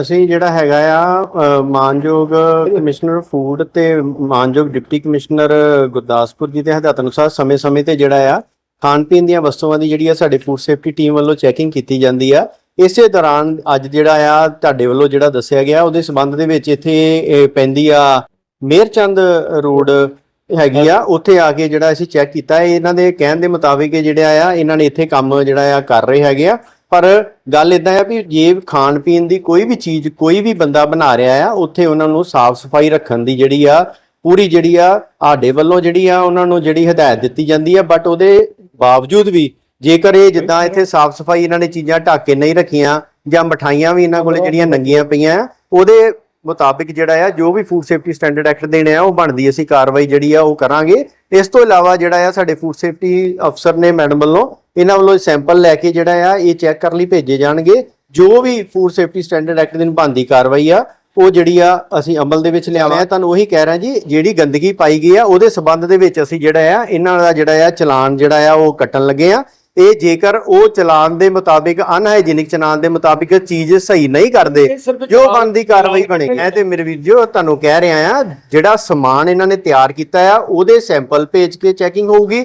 ਅਸੀਂ ਜਿਹੜਾ ਹੈਗਾ ਆ ਮਾਨਯੋਗ ਕਮਿਸ਼ਨਰ ਫੂਡ ਤੇ ਮਾਨਯੋਗ ਡਿਪਟੀ ਕਮਿਸ਼ਨਰ ਗੁਰਦਾਸਪੁਰ ਜੀ ਦੇ ਹਦਾਇਤ ਅਨੁਸਾਰ ਸਮੇਂ-ਸਮੇਂ ਤੇ ਜਿਹੜਾ ਆ, ਖਾਣ ਪੀਣ ਦੀਆਂ ਵਸਤੂਆਂ ਦੀ ਜਿਹੜੀ ਆ ਸਾਡੇ ਫੂਡ ਸੇਫਟੀ ਟੀਮ ਵੱਲੋਂ ਚੈਕਿੰਗ ਕੀਤੀ ਜਾਂਦੀ ਆ। ਇਸੇ ਦੌਰਾਨ ਅੱਜ ਜਿਹੜਾ ਆ, ਤੁਹਾਡੇ ਵੱਲੋਂ ਜਿਹੜਾ ਦੱਸਿਆ ਗਿਆ, ਉਹਦੇ ਸੰਬੰਧ ਦੇ ਵਿੱਚ ਇੱਥੇ ਪੈਂਦੀ ਆ ਮੇਰਚੰਦ ਰੋਡ ਹੈਗੀ ਆ, ਉੱਥੇ ਆ ਕੇ ਜਿਹੜਾ ਅਸੀਂ ਚੈੱਕ ਕੀਤਾ। ਇਹਨਾਂ ਦੇ ਕਹਿਣ ਦੇ ਮੁਤਾਬਿਕ ਜਿਹੜਾ ਆ, ਇਹਨਾਂ ਨੇ ਇੱਥੇ ਕੰਮ ਜਿਹੜਾ ਆ ਕਰ ਰਹੇ ਹੈਗੇ ਆ। ਪਰ ਗੱਲ ਇਦਾਂ ਆ ਵੀ ਜੇ ਖਾਣ ਪੀਣ ਦੀ ਕੋਈ ਵੀ ਚੀਜ਼ ਕੋਈ ਵੀ ਬੰਦਾ ਬਣਾ ਰਿਹਾ ਆ ਉੱਥੇ ਉਹਨਾਂ ਨੂੰ ਸਾਫ਼ ਸਫ਼ਾਈ ਰੱਖਣ ਦੀ ਜਿਹੜੀ ਆ ਪੂਰੀ ਜਿਹੜੀ ਆ ਆਡੇ ਵੱਲੋਂ ਜਿਹੜੀ ਆ ਉਹਨਾਂ ਨੂੰ ਜਿਹੜੀ ਹਦਾਇਤ ਦਿੱਤੀ ਜਾਂਦੀ ਆ ਬਟ ਉਹਦੇ ਬਾਵਜੂਦ ਵੀ ਜੇਕਰ ਇਹ ਜਿੱਦਾਂ ਇੱਥੇ ਸਾਫ਼ ਸਫ਼ਾਈ ਇਹਨਾਂ ਨੇ ਚੀਜ਼ਾਂ ਢੱਕ ਕੇ ਨਹੀਂ ਰੱਖੀਆਂ ਜਾਂ ਮਠਾਈਆਂ ਵੀ ਇਹਨਾਂ ਕੋਲੇ ਜਿਹੜੀਆਂ ਨੰਗੀਆਂ ਪਈਆਂ ਆ ਉਹਦੇ ਮੁਤਾਬਿਕ ਜਿਹੜਾ ਆ ਜੋ ਵੀ ਫੂਡ ਸੇਫਟੀ ਸਟੈਂਡਰਡ ਐਕਟ ਦੇਣੇ ਆ ਉਹ ਬਣਦੀ ਅਸੀਂ ਕਾਰਵਾਈ ਜਿਹੜੀ ਆ ਉਹ ਕਰਾਂਗੇ। ਇਸ ਤੋਂ ਇਲਾਵਾ ਜਿਹੜਾ ਆ ਸਾਡੇ ਫੂਡ ਸੇਫਟੀ ਅਫਸਰ ਨੇ ਮੈਡਮ ਵੱਲੋਂ ਇਹਨਾਂ ਵੱਲੋਂ ਸੈਂਪਲ ਲੈ ਕੇ ਜਿਹੜਾ ਆ ਇਹ ਚੈੱਕ ਕਰਨ ਲਈ ਭੇਜੇ ਜਾਣਗੇ। ਜੋ ਵੀ ਫੂਡ ਸੇਫਟੀ ਸਟੈਂਡਰਡ ਐਕਟ ਦੀ ਬਣਦੀ ਕਾਰਵਾਈ ਆ ਉਹ ਜਿਹੜੀ ਆ ਅਸੀਂ ਅਮਲ ਦੇ ਵਿੱਚ ਲਿਆਵਾਂ ਤੁਹਾਨੂੰ ਉਹੀ ਕਹਿ ਰਿਹਾ ਜੀ ਜਿਹੜੀ ਗੰਦਗੀ ਪਾਈ ਗਈ ਆ ਉਹਦੇ ਸਬੰਧ ਦੇ ਵਿੱਚ ਅਸੀਂ ਜਿਹੜਾ ਆ ਇਹਨਾਂ ਦਾ ਜਿਹੜਾ ਆ ਚਲਾਨ ਜਿਹੜਾ ਆ ਉਹ ਕੱਟਣ ਲੱਗੇ ਆ। ਇਹ ਜੇਕਰ ਉਹ ਚਲਾਨ ਦੇ ਮੁਤਾਬਿਕ ਅਨਹਾਈਜੀਨਿਕ ਚਲਾਨ ਦੇ ਮੁਤਾਬਿਕ ਚੀਜ਼ ਸਹੀ ਨਹੀਂ ਕਰਦੇ ਜੋ ਬਣਦੀ ਕਾਰਵਾਈ ਬਣੇਗੀ ਮੈਂ ਤੇ ਮੇਰੇ ਵੀਰ ਜੋ ਤੁਹਾਨੂੰ ਕਹਿ ਰਿਹਾ ਆ ਜਿਹੜਾ ਸਮਾਨ ਇਹਨਾਂ ਨੇ ਤਿਆਰ ਕੀਤਾ ਆ ਉਹਦੇ ਸੈਂਪਲ ਭੇਜ ਕੇ ਚੈਕਿੰਗ ਹੋਊਗੀ।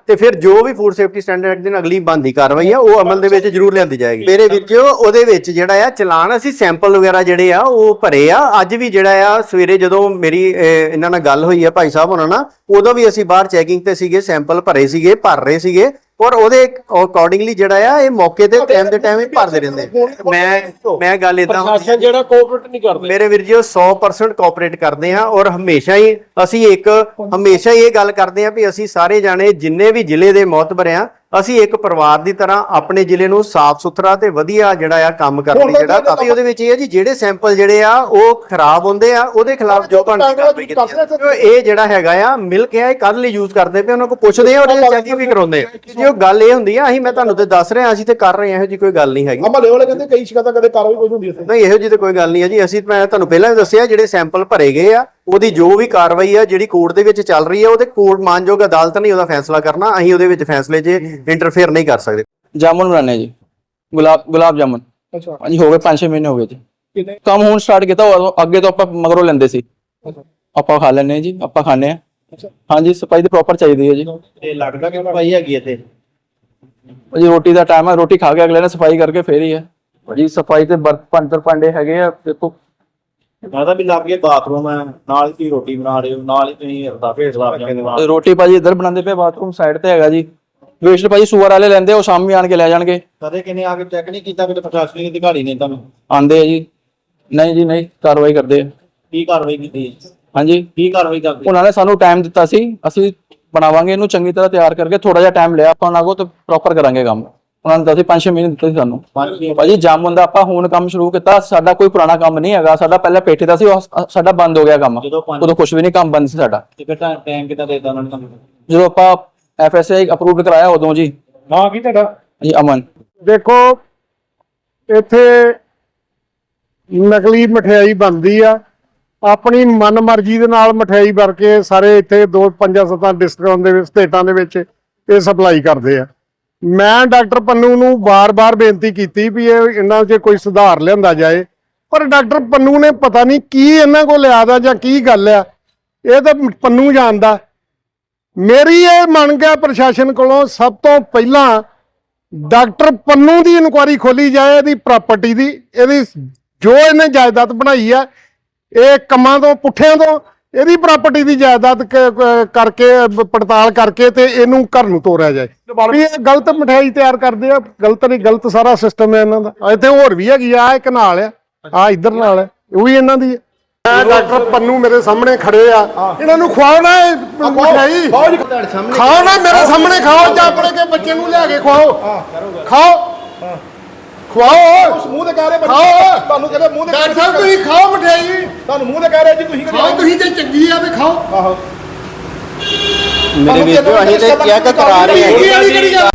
ਤੇ ਫਿਰ ਜੋ ਵੀ ਫੂਡ ਸੇਫਟੀ ਸਟੈਂਡਰਡ ਦੀ ਅਗਲੀ ਬੰਦੀ ਕਾਰਵਾਈ ਆ ਉਹ ਅਮਲ ਦੇ ਵਿੱਚ ਜ਼ਰੂਰ ਲਿਆਂਦੀ ਜਾਏਗੀ। ਮੇਰੇ ਵਿੱਚ ਉਹਦੇ ਵਿੱਚ ਜਿਹੜਾ ਆ ਚਲਾਨ ਅਸੀਂ ਸੈਂਪਲ ਵਗੈਰਾ ਜਿਹੜੇ ਆ ਉਹ ਭਰੇ ਆ। ਅੱਜ ਵੀ ਜਿਹੜਾ ਆ ਸਵੇਰੇ ਜਦੋਂ ਮੇਰੀ ਇਹਨਾਂ ਨਾਲ ਗੱਲ ਹੋਈ ਆ ਭਾਈ ਸਾਹਿਬ ਉਹਨਾਂ ਨਾਲ ਉਦੋਂ ਵੀ ਅਸੀਂ ਬਾਹਰ ਚੈਕਿੰਗ ਤੇ ਸੀਗੇ ਸੈਂਪਲ ਭਰੇ ਸੀਗੇ ਭਰ ਰਹੇ ਸੀਗੇ। ਔਰ ਉਹਦੇ ਅਕੋਰਡਿੰਗਲੀ ਜਿਹੜਾ ਆ ਇਹ ਮੌਕੇ ਤੇ ਟਾਈਮ ਦੇ ਟਾਈਮ ਹੀ ਭਰਦੇ ਰਹਿੰਦੇ। ਮੈਂ ਮੈਂ ਗੱਲ ਇਦਾਂ ਪ੍ਰਸ਼ਾਸਨ ਜਿਹੜਾ ਕੋਆਪਰੇਟ ਨਹੀਂ ਕਰਦੇ। ਮੇਰੇ ਵੀਰ ਜੀ ਉਹ 100% ਕੋਆਪਰੇਟ ਕਰਦੇ ਆ ਔਰ ਹਮੇਸ਼ਾ ਹੀ ਅਸੀਂ ਇੱਕ ਹਮੇਸ਼ਾ ਹੀ ਇਹ ਗੱਲ ਕਰਦੇ ਆ ਵੀ ਅਸੀਂ ਸਾਰੇ ਜਾਣੇ ਜਿੰਨੇ ਵੀ ਜ਼ਿਲ੍ਹੇ ਦੇ ਮੌਤਬਰ ਆ ਅਸੀਂ ਇੱਕ ਪਰਿਵਾਰ ਦੀ ਤਰ੍ਹਾਂ ਆਪਣੇ ਜ਼ਿਲ੍ਹੇ ਨੂੰ ਸਾਫ਼ ਸੁਥਰਾ ਤੇ ਵਧੀਆ ਜਿਹੜਾ ਆ ਕੰਮ ਕਰਨ ਲਈ ਜਿਹੜਾ ਕਾਫੀ ਉਹਦੇ ਵਿੱਚ ਇਹ ਆ ਜੀ ਜਿਹੜੇ ਸੈਂਪਲ ਜਿਹੜੇ ਆ ਉਹ ਖਰਾਬ ਹੁੰਦੇ ਆ ਉਹਦੇ ਖਿਲਾਫ ਜੋ। ਇਹ ਜਿਹੜਾ ਹੈਗਾ ਆ ਮਿਲਕ ਆ ਇਹ ਕਦ ਲਈ ਯੂਜ਼ ਕਰਦੇ ਪਏ ਉਹਨਾਂ ਕੋਲ ਪੁੱਛਦੇ ਆ ਔਰ ਚੈਕਿੰਗ ਵੀ ਕਰਾਉਂਦੇ ਆ। ਜੀ ਉਹ ਗੱਲ ਇਹ ਹੁੰਦੀ ਆ ਅਸੀਂ ਮੈਂ ਤੁਹਾਨੂੰ ਤੇ ਦੱਸ ਰਿਹਾ ਅਸੀਂ ਤੇ ਕਰ ਰਹੇ ਆ ਇਹੋ ਜੀ ਕੋਈ ਗੱਲ ਨਹੀਂ ਹੈਗੀ। ਅਮਲੇ ਵਾਲੇ ਕਹਿੰਦੇ ਕਈ ਸ਼ਿਕਾਇਤਾਂ ਕਦੇ ਕਾਰਵਾਈ ਕੋਈ ਹੁੰਦੀ ਨਹੀਂ ਇਹੋ ਜਿਹੀ ਤਾਂ ਕੋਈ ਗੱਲ ਨਹੀਂ ਹੈ ਜੀ ਅਸੀਂ ਮੈਂ ਤੁਹਾਨੂੰ ਪਹਿਲਾਂ ਵੀ ਦੱਸਿਆ ਜਿਹੜੇ ਸੈਂਪਲ ਭਰੇ ਗਏ ਆ ਉਹਦੀ ਜੋ ਵੀ ਕਾਰਵਾਈ ਆ ਜਿਹੜੀ ਕੋਰਟ ਦੇ ਵਿੱਚ ਚੱਲ ਰਹੀ ਆ ਉਹਦੇ ਕੋਰਟ ਮਾਨਯੋਗ ਅਦਾਲਤ ਨੇ ਉਹਦਾ ਫੈਸਲਾ ਕਰਨਾ ਅਸੀਂ ਉਹਦੇ ਵਿੱਚ ਫੈਸਲੇ 'ਚ ਇੰਟਰਫੇਅਰ ਨਹੀਂ ਕਰ ਸਕਦੇ। ਜਾਮੁਨ ਬਣਾਣੇ ਜੀ। ਗੁਲਾਬ ਗੁਲਾਬ ਜਾਮੁਨ। ਅੱਛਾ। ਹਾਂਜੀ ਹੋ ਗਏ 5-6 ਮਹੀਨੇ ਹੋ ਗਏ ਜੀ। ਕਿੰਨੇ? ਕੰਮ ਹੁਣ ਸਟਾਰਟ ਕੀਤਾ ਉਦੋਂ ਅੱਗੇ ਤੋਂ ਆਪਾਂ ਮਗਰੋਂ ਲੈਂਦੇ ਸੀ। ਆਪਾਂ ਖਾ ਹਾਂ ਜੀ ਆਪਾਂ ਖਾਂਦੇ ਆ ਅੱਛਾ। ਹਾਂਜੀ ਸਫ਼ਾਈ ਤੇ ਪ੍ਰੋਪਰ ਚਾਹੀਦੀ ਹੈ ਜੀ। ਇਹ ਲੱਗਦਾ ਕਿ ਭਾਈ ਹੈਗੀ ਇੱਥੇ? ਜੀ ਰੋਟੀ ਦਾ ਟਾਈਮ ਹੈ ਰੋਟੀ ਖਾ ਕੇ ਅਗਲੇ ਨੇ ਸਫ਼ਾਈ ਕਰਕੇ ਫੇਰ ਹੀ ਹੈ। ਜੀ ਸਫ਼ਾਈ ਤੇ ਬਰਤਨ ਅੰਦਰ ਭਾਂਡੇ ਹੈਗੇ ਆ ਦੇਖੋ। ਮੈਂ ਤਾਂ ਵੀ ਲੱਗ ਬਾਥਰੂਮ ਹੈ ਨਾਲ ਹੀ ਰੋਟੀ ਬਣਾ ਰਹੇ ਹੋ ਨਾਲ ਹੀ ਤੁਸੀਂ ਰਦਾ ਭੇਜ ਲਾ ਕੇ ਰੋਟੀ ਭਾਜੀ ਇੱਧਰ ਬਣਾਉਂਦੇ ਪਏ ਬਾਥਰੂਮ ਸਾਈਡ ਤੇ ਹੈਗਾ ਜੀ। ਵੇਸਟ ਭਾਜੀ ਸੂਅਰ ਵਾਲੇ ਲੈਂਦੇ ਉਹ ਸ਼ਾਮੀ ਆਣ ਕੇ ਲੈ ਜਾਣਗੇ। ਕਦੇ ਕਿਨੇ ਆ ਕੇ ਚੈੱਕ ਨਹੀਂ ਕੀਤਾ ਕਿ ਪ੍ਰਸ਼ਾਸਨਿਕ ਅਧਿਕਾਰੀ ਨੇ ਤੁਹਾਨੂੰ? ਆਂਦੇ ਆ ਜੀ। ਨਹੀਂ ਜੀ ਨਹੀਂ ਕਾਰਵਾਈ ਕਰਦੇ ਆ। ਕੀ ਕਾਰਵਾਈ ਕੀਤੀ ਹਾਂਜੀ। ਕੀ ਕਾਰਵਾਈ ਕਰਦੇ? ਉਹਨਾਂ ਨੇ ਸਾਨੂੰ ਟਾਈਮ ਦਿੱਤਾ ਸੀ। ਅਸੀਂ ਬਣਾਵਾਂਗੇ ਇਹਨੂੰ ਚੰਗੀ ਤਰ੍ਹਾਂ ਤਿਆਰ ਕਰਕੇ ਥੋੜਾ ਜਿਹਾ ਟਾਈਮ ਲਿਆ। ਆਪਾਂ ਉਹਨਾਂ ਕੋਲ ਤੇ ਪ੍ਰੋਪਰ ਕਰਾਂਗੇ ਕੰਮ। ਉਹਨਾਂ ਨੇ ਦੱਸੀ 5-6 ਮਹੀਨੇ ਦਿੱਤੇ ਸੀ ਸਾਨੂੰ। ਪੰਜ ਭਾਜੀ ਜਾਮਨ ਦਾ ਆਪਾਂ ਹੁਣ ਕੰਮ ਸ਼ੁਰੂ ਕੀਤਾ। ਸਾਡਾ ਕੋਈ ਪੁਰਾਣਾ ਕੰਮ ਨਹੀਂ ਹੈਗਾ। ਸਾਡਾ ਪਹਿਲਾਂ ਪੇਠੇ ਦਾ ਸੀ ਉਹ ਸ- ਸਾਡਾ ਬੰਦ ਹੋ ਗਿਆ ਕੰਮ। ਜਦੋਂ ਪੰਜ ਉਦੋਂ ਕੁਝ ਵੀ ਨਹੀਂ ਕੰਮ ਬੰਦ ਸੀ ਸਾਡਾ। ਟਿਕਟ ਟਾਈਮ ਕਿਤਾ ਦੇਤਾ ਉਹਨਾਂ ਨੇ ਤੁਹਾਨੂੰ? ਜਦੋਂ ਆਪਾਂ ਐਫਐਸਆਈ ਅਪਰੂਵਡ ਕਰਾਇਆ ਉਦੋਂ ਜੀ। ਹਾਂ ਕੀ ਤੁਹਾਡਾ? ਜੀ ਅਮਨ। ਦੇਖੋ ਇੱਥੇ ਨਕਲੀ ਮਠਿਆਈ ਬਣਦੀ ਆ। ਆਪਣੀ ਮਨਮਰਜ਼ੀ ਦੇ ਨਾਲ ਮਠਿਆਈ ਭਰ ਕੇ ਸਾਰੇ ਇੱਥੇ ਦੋ ਪੰਜਾਂ ਸੱਤਾਂ ਡਿਸਟ੍ਰਿਕਟਾਂ ਦੇ ਵਿੱਚ ਸਟੇਟਾਂ ਦੇ ਵਿੱਚ ਇਹ ਸਪਲਾਈ ਕਰਦੇ ਆ। ਮੈਂ ਡਾਕਟਰ ਪੰਨੂ ਨੂੰ ਬਾਰ-ਬਾਰ ਬੇਨਤੀ ਕੀਤੀ ਵੀ ਇਹ ਇਹਨਾਂ 'ਚ ਕੋਈ ਸੁਧਾਰ ਲਿਆਂਦਾ ਜਾਏ। ਪਰ ਡਾਕਟਰ ਪੰਨੂ ਨੇ ਪਤਾ ਨਹੀਂ ਕੀ ਇਹਨਾਂ ਕੋਲ ਲਿਆਦਾ ਜਾਂ ਕੀ ਗੱਲ ਆ। ਇਹ ਤਾਂ ਪੰਨੂ ਜਾਣਦਾ। ਮੇਰੀ ਇਹ ਮੰਗ ਹੈ ਪ੍ਰਸ਼ਾਸਨ ਕੋਲੋਂ ਸਭ ਤੋਂ ਪਹਿਲਾਂ ਡਾਕਟਰ ਪੰਨੂ ਦੀ ਇਨਕੁਆਰੀ ਖੋਲੀ ਜਾਏ ਇਹਦੀ ਪ੍ਰਾਪਰਟੀ ਦੀ ਇਹਦੀ ਜੋ ਇਹਨੇ ਜਾਇਦਾਦ ਬਣਾਈ ਆ ਇਹ ਕੰਮਾਂ ਤੋਂ ਪੁੱਠਿਆਂ ਤੋਂ ਇਹਦੀ ਪ੍ਰਾਪਰਟੀ ਦੀ ਜਾਇਦਾਦ ਕਰਕੇ ਪੜਤਾਲ ਕਰਕੇ ਤੇ ਇਹਨੂੰ ਘਰ ਨੂੰ ਤੋਰਿਆ ਜਾਏ। ਵੀ ਇਹ ਗਲਤ ਮਠਿਆਈ ਤਿਆਰ ਕਰਦੇ ਆ ਗਲਤ ਨਹੀਂ ਗਲਤ ਸਾਰਾ ਸਿਸਟਮ ਹੈ ਇਹਨਾਂ ਦਾ। ਇੱਥੇ ਹੋਰ ਵੀ ਹੈਗੀ ਆ ਇੱਕ ਨਾਲ ਆ ਆ ਇੱਧਰ ਨਾਲ ਹੈ ਉਹ ਵੀ ਇਹਨਾਂ ਦੀ ਹੈ ਮੈਂ ਡਾਕਟਰ ਪੰਨੂ ਮੇਰੇ ਸਾਹਮਣੇ ਖੜੇ ਆ। ਇਹਨਾਂ ਨੂੰ ਮਠਿਆਈ ਬਹੁਤ ਜੀ ਖਾਓ ਨਾ ਮੇਰੇ ਸਾਹਮਣੇ ਖਾਓ ਜਾਂ ਆਪਣੇ ਕੇ ਬੱਚੇ ਨੂੰ ਲਿਆ ਕੇ ਖਵਾਓ। ਖਾਓ ਖਵਾਓ। ਮੂੰਹ ਤੇ ਕਹਿ ਰਹੇ। ਤੁਹਾਨੂੰ ਕਹਿੰਦੇ ਮੂੰਹ ਤੇ ਡਾਕਟਰ ਸਾਹਿਬ ਤੁਸੀਂ ਖਾਓ ਮਠਿਆਈ ਤੁਹਾਨੂੰ ਮੂੰਹ ਤੇ ਕਹਿ ਰਹੇ ਜੀ ਤੁਸੀਂ ਖਾਓ ਤੁਸੀਂ ਤੇ ਚੰਗੀ ਆ ਤੇ ਖਾਓ। ਆਹੋ। ਮੇਰੇ ਵੀਰ ਜੀ ਅਸੀਂ ਤੇ ਚੈੱਕ ਕਰਾ ਰਹੇ ਹਾਂ